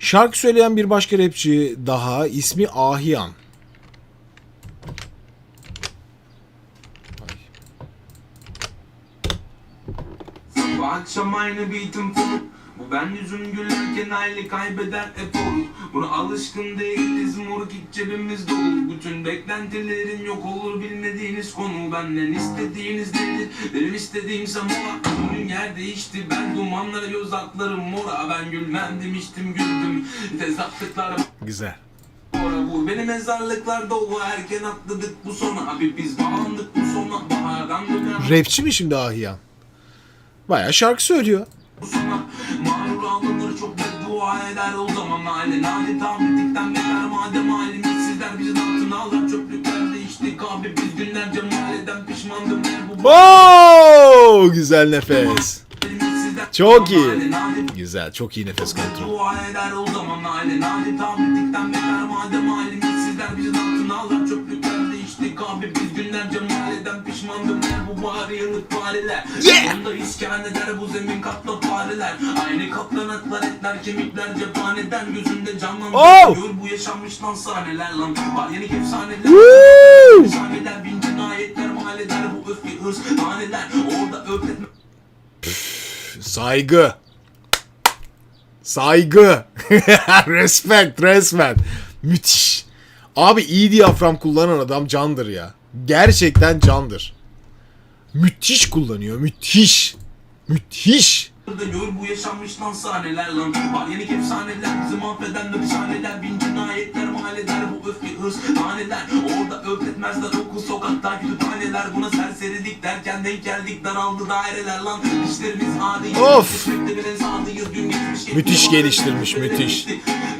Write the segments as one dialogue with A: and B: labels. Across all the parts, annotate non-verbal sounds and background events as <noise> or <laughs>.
A: Şarkı söyleyen bir başka rapçi daha ismi Ahiyan.
B: Bu Bu ben yüzüm gülerken aile kaybeder efor Buna alışkın değiliz moruk iç cebimiz dolu. Bütün beklentilerin yok olur bilmediğiniz konu. Benden istediğiniz nedir benim istediğimse mola Bugün yer değişti ben dumanlara göz atlarım. Mora Ben gülmem demiştim güldüm. Tezatlıklar
A: Güzel.
B: Bora vur beni mezarlıklarda o erken atladık. Bu sona Abi biz bağlandık. Bu sona bahardan döner.
A: Rapçi mi şimdi Ahiyan? Baya şarkı söylüyor.
B: Mağrur alınır çok beddua eder o zaman Halen adeta bittikten beter madem halimiz Sizler bizi altına alır çöplüklerde içtik abi Biz günlerce mahalleden pişmandım.
A: Oo, güzel nefes. Çok iyi. Güzel, çok iyi nefes kontrolü.
B: Dua bahar yanık fareler
A: Yeah!
B: Onda iskan eder bu zemin katla fareler Aynı katlanaklar etler kemikler cephaneden Gözümde canlandı
A: Oh!
B: Gör bu yaşanmış lan sahneler lan Var yenik efsaneler! Efsaneler bin cinayetler mahalleler bu öfke hırs Haneler orada öpletme
A: Saygı. Saygı. <laughs> respect, resmen. Müthiş. Abi iyi diyafram kullanan adam candır ya. Gerçekten candır. Müthiş kullanıyor, müthiş. Müthiş.
B: Burada gör bu yaşanmış lan sahneler lan Var yenik efsaneler bizi mahveden nöbişhaneler Bin cinayetler mahalleler bu öfke hırs Haneler orada öpletmezler okul sokakta kütüphaneler Buna serserilik derken denk geldik daraldı daireler lan İşlerimiz adi
A: Of! Müthiş geliştirmiş, müthiş.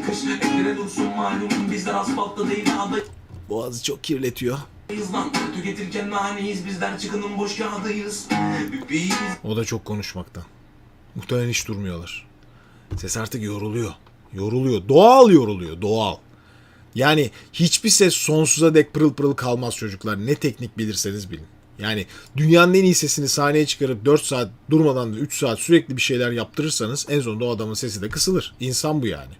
B: Kış eklere dursun malum bizler asfaltta değil adayız
A: Boğazı çok kirletiyor.
B: lan Tüketirken naneyiz bizler çıkının boş kağıdıyız Biz
A: O da çok konuşmaktan. Muhtemelen hiç durmuyorlar. Ses artık yoruluyor. Yoruluyor. Doğal yoruluyor. Doğal. Yani hiçbir ses sonsuza dek pırıl pırıl kalmaz çocuklar. Ne teknik bilirseniz bilin. Yani dünyanın en iyi sesini sahneye çıkarıp 4 saat durmadan da 3 saat sürekli bir şeyler yaptırırsanız en sonunda o adamın sesi de kısılır. İnsan bu yani.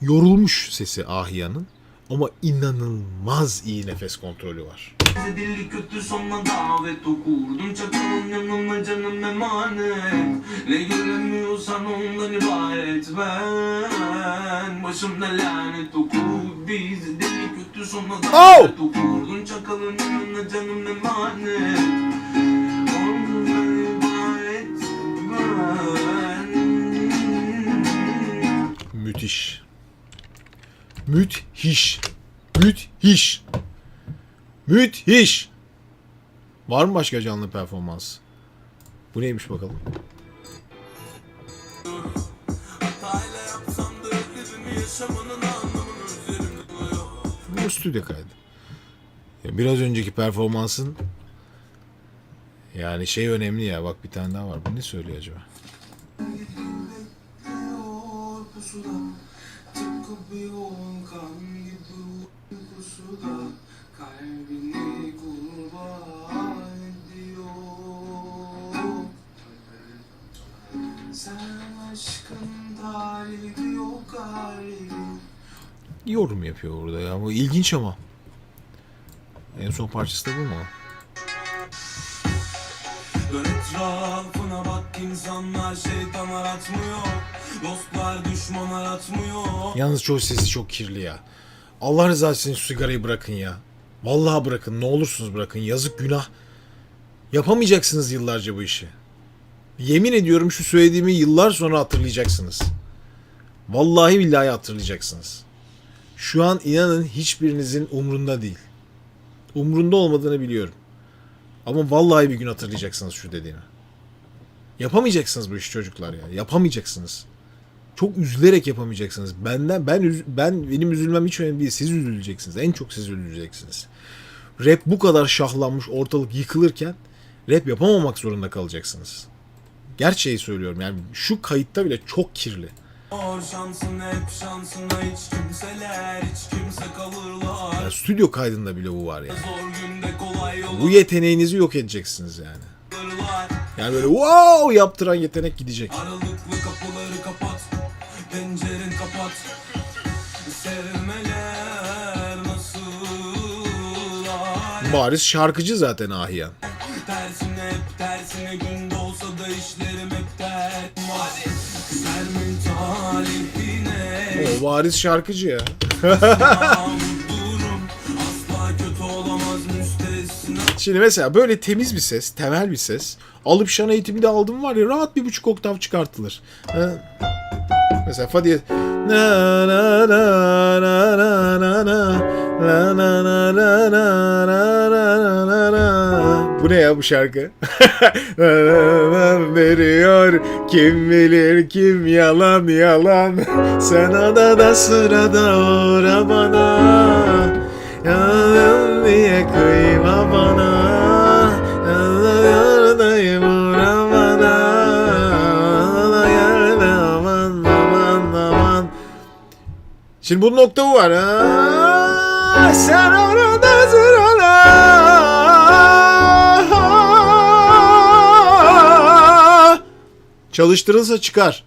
A: Yorulmuş sesi Ahiya'nın ama inanılmaz iyi nefes kontrolü var.
B: Deli kötü sonuna davet okurdum Çakalın yanıma canım emanet. Ne göremiyorsan ondan ibaret ben. Başımda lanet okur. Bizi deli kötü sonuna davet okurdum Çakalın yanına canım emanet. Ondan ibaret ben.
A: Müthiş. Müthiş. Müthiş. Müthiş. Var mı başka canlı performans? Bu neymiş bakalım? Bu stüdyo kaydı. Biraz önceki performansın yani şey önemli ya bak bir tane daha var. Bu ne söylüyor acaba?
B: Bir yoğun kan gibi uykusu da Kalbini kurban ediyor Sen aşkın tarifi yok galiba
A: Yorum yapıyor burada ya. Bu ilginç ama. En son parçası da bu mu?
B: Bak insanlar şeytan aratmıyor Dostlar düşman aratmıyor
A: Yalnız çoğu sesi çok kirli ya. Allah rızası için sigarayı bırakın ya. Vallahi bırakın. Ne olursunuz bırakın. Yazık günah. Yapamayacaksınız yıllarca bu işi. Yemin ediyorum şu söylediğimi yıllar sonra hatırlayacaksınız. Vallahi billahi hatırlayacaksınız. Şu an inanın hiçbirinizin umrunda değil. Umrunda olmadığını biliyorum. Ama vallahi bir gün hatırlayacaksınız şu dediğimi. Yapamayacaksınız bu işi çocuklar ya. Yapamayacaksınız. Çok üzülerek yapamayacaksınız. Benden ben ben benim üzülmem hiç önemli değil. Siz üzüleceksiniz. En çok siz üzüleceksiniz. Rap bu kadar şahlanmış, ortalık yıkılırken rap yapamamak zorunda kalacaksınız. Gerçeği söylüyorum. Yani şu kayıtta bile çok kirli.
B: Or şansın hep şansına hiç kimseler hiç kimse kalırlar
A: Yani stüdyo kaydında bile bu var yani.
B: Zor günde kolay
A: Bu yeteneğinizi yok edeceksiniz yani. Yani böyle wow yaptıran yetenek gidecek.
B: Aralıklı kapıları kapat Pencerin kapat Sevmeler nasıl
A: Bariz şarkıcı zaten Ahiyan.
B: Tersine hep tersine günde olsa da işlerim hep ter Hadi Sermin talihine
A: O bariz şarkıcı ya. Şimdi mesela böyle temiz bir ses, temel bir ses. Alıp şan eğitimi de aldım var ya rahat bir buçuk oktav çıkartılır. Mesela fa diye bu ne ya bu şarkı? veriyor kim bilir kim yalan yalan sen odada sırada uğra bana Yanım diye kıyma bana Şimdi bunun nokta bu var. Ha, sen orada sırala. Çalıştırılsa çıkar.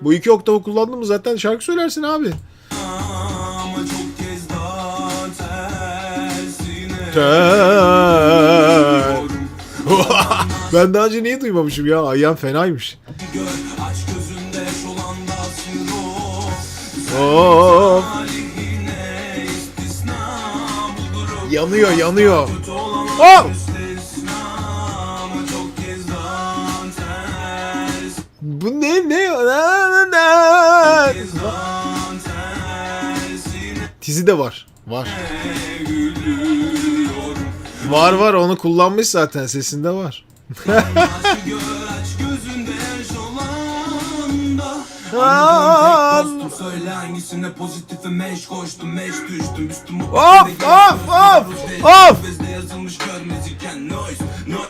A: Bu iki oktavı kullandın mı zaten şarkı söylersin abi.
B: Ama çok kez daha tersine
A: Ter. Ben daha önce niye duymamışım ya? Ayyan fenaymış. Yanıyor yanıyor. Oh! Bu ne ne? Na. Tizi de var. Var. Var var onu kullanmış zaten sesinde var of of of of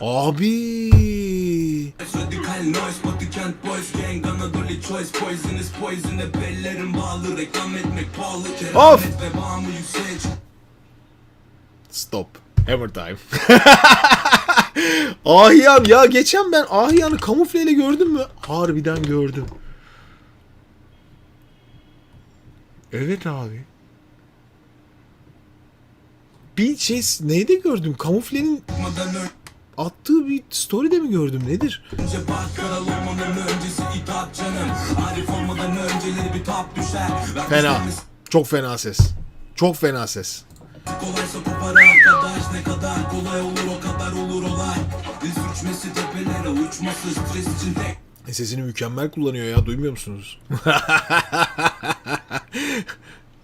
A: Abi.
B: Radikal noise batı kent boys gang Anadolu choice poison is poison Hep ellerim bağlı reklam etmek pahalı
A: Of. Stop. Hammer time. <laughs> Ahyan ya geçen ben Ahyan'ı kamufleyle gördüm mü? Harbiden gördüm. Evet abi. Bir şey neyde gördüm? Kamuflenin attığı bir story'de mi gördüm? Nedir?
B: önce bak Kral olmanın öncesi itaat canım Arif olmadan önceleri bir tap düşer
A: Fena. Çok fena ses. Çok fena ses.
B: Kolaysa kopar arkadaş ne kadar kolay olur o kadar olur olay Dil sürçmesi tepelere uçması stres içinde
A: E, Sesini mükemmel kullanıyor ya. Duymuyor musunuz? <laughs>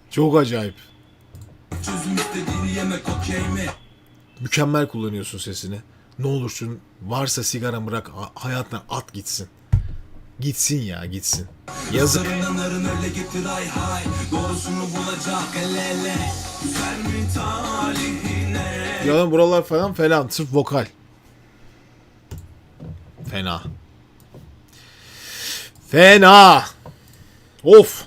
A: Çok acayip.
B: Çözüm istediğini yemek okey mi?
A: Mükemmel kullanıyorsun sesini. Ne olursun varsa sigara bırak ha- hayatına at gitsin. Gitsin ya gitsin. Yazık.
B: Öyle getir ay hay Doğrusunu bulacak el ele Güzel mi talihine
A: Ya buralar falan falan sırf vokal. Fena. Fena. Of.